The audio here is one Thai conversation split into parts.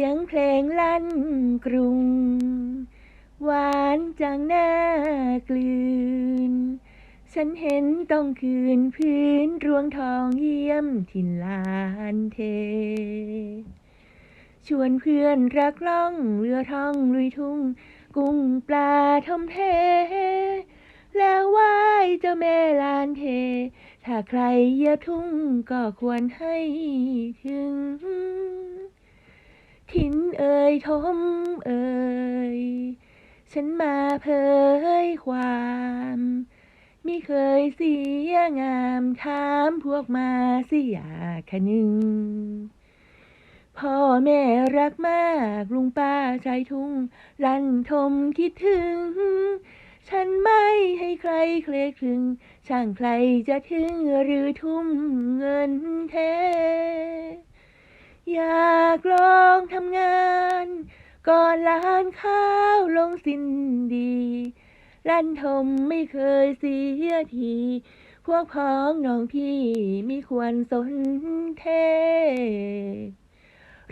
สียงเพลงลั่นกรุง หวานจังหน้ากลืน ฉันเห็นต้องคืนพื้นรวงทองเยี่ยมถิ่นลานเท ชวนเพื่อนรักล่องเรือท่องลุยทุ่ง กุ้งปลาทมเท แล้วไหว้เจ้าแม่ลานเท ถ้าใครเยียบทุ่งก็ควรให้ถึง ทิ้นเอ่ยทมเอ่ยฉันมาเผยความมิเคยเสียงามถามพวกมาสิอยากคนึงพ่อแม่รักมากลุงป้าชายทุ่งลันทมคิดถึง ฉันไม่ให้ใครเคลยคลึง ช่างใครจะถึงหรือทุ่มเงินแท้ อยากลองทำงาน ก่อนลานข้าวลงสินดีลั่นทมไม่เคยเสียที พวกพ้องน้องพี่มีควรสนเท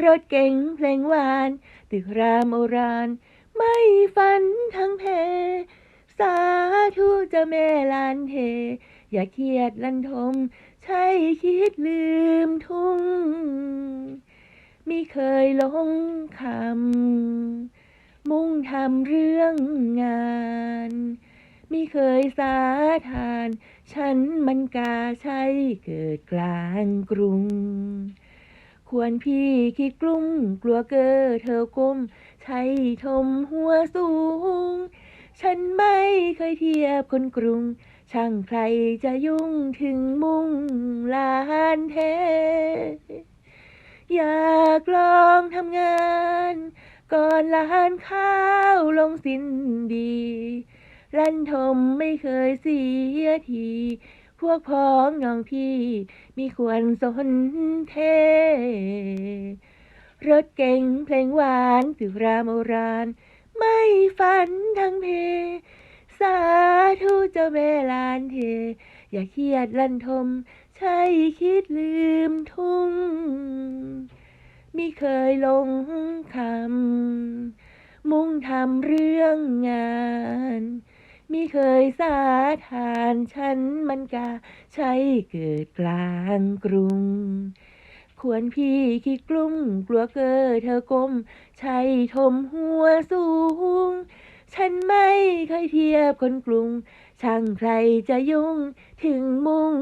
รถเก๋งเพลงหวาน ตึกรามโอรานไม่ฝันทั้งเพ สาธุเจ้าแม่ลานเท อย่าเครียดลันทม ใช่คิดลืมทุ่งมิเคยหลงคำ มุ่งทำเรื่องงานมิเคยสาทาน ฉันมันกาใช่เกิดกลางกรุง ควรพี่คิดกลุ้มกลัวเกอเธอก้ม ใช่ทมหัวสูง ฉันไม่เคยเทียบคนกรุง ช่างใครจะยุ่งถึงมุ่งลานเท อยากลองทำงาน ก่อนลานข้าวลงสินดีลั่นทมไม่เคยเสียที พวกพ้องน้องพี่ มีควรสนเทรถเก๋งเพลงหวานตึกรามโอราน ไม่ฝันทั้งเพ สาธุเจ้าแม่ลานเท อย่าเครียดลันทม ใช่คิดลืมทุ่งมิเคยลงคำ มุ่งทำเรื่องงานมิเคยสาทานฉันมันกาใช่เกิดกลางกรุง ควรพี่คิดกลุ้มกลัวเกอเธอก้มใช่ทมหัวสูง ฉันไม่เคยเทียบคนกรุง ช่างใครจะยุ่งถึงมุ่ง